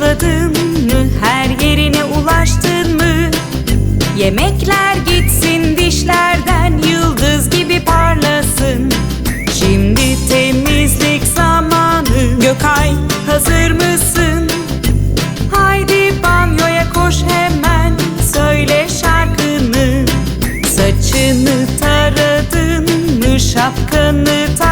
Fırçaladın mı? Her yerine ulaştın mı? Yemekler gitsin dişlerden Yıldız gibi parlasın Şimdi temizlik zamanı Gökay hazır mısın? Haydi banyoya koş hemen Söyle şarkını Saçını taradın mı? Şapkanı taktın